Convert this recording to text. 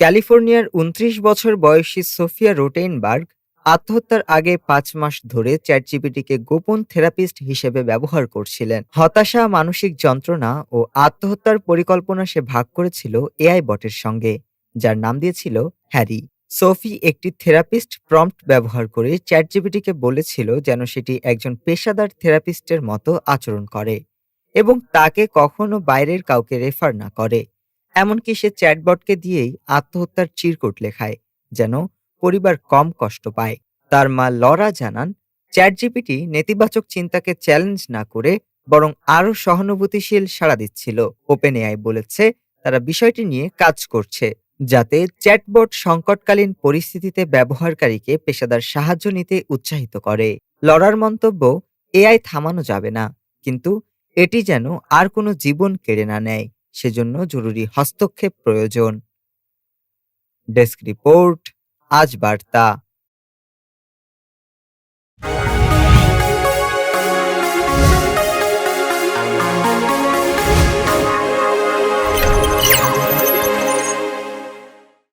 ক্যালিফোর্নিয়ার উনত্রিশ বছর বয়সী সোফিয়া রোটেইনবার্গ আত্মহত্যার আগে পাঁচ মাস ধরে চ্যাটজিপিটিকে গোপন থেরাপিস্ট হিসেবে ব্যবহার করছিলেন। হতাশা, মানসিক যন্ত্রণা ও আত্মহত্যার পরিকল্পনা সে ভাগ করেছিল এআই বটের সঙ্গে, যার নাম দিয়েছিল হ্যারি। সোফি একটি থেরাপিস্ট প্রম্পট ব্যবহার করে চ্যাটজিপিটিকে বলেছিল যেন সেটি একজন পেশাদার থেরাপিস্টের মতো আচরণ করে এবং তাকে কখনো বাইরের কাউকে রেফার না করে। এমনকি সে চ্যাটবটকে দিয়েই আত্মহত্যার চিরকুট লেখায়, যেন পরিবার কম কষ্ট পায়। তার মা লরা জানান, চ্যাটজিপিটি নেতিবাচক চিন্তাকে চ্যালেঞ্জ না করে বরং আরও সহানুভূতিশীল সাড়া দিচ্ছিল। ওপেন এআই বলেছে, তারা বিষয়টি নিয়ে কাজ করছে, যাতে চ্যাটবট সংকটকালীন পরিস্থিতিতে ব্যবহারকারীকে পেশাদার সাহায্য নিতে উৎসাহিত করে। লড়ার মন্তব্য, এআই থামানো যাবে না, কিন্তু এটি যেন আর কোনো জীবন কেড়ে না নেয়। সেজন্য জরুরি হস্তক্ষেপ প্রয়োজন। ডেস্ক রিপোর্ট আজ বার্তা।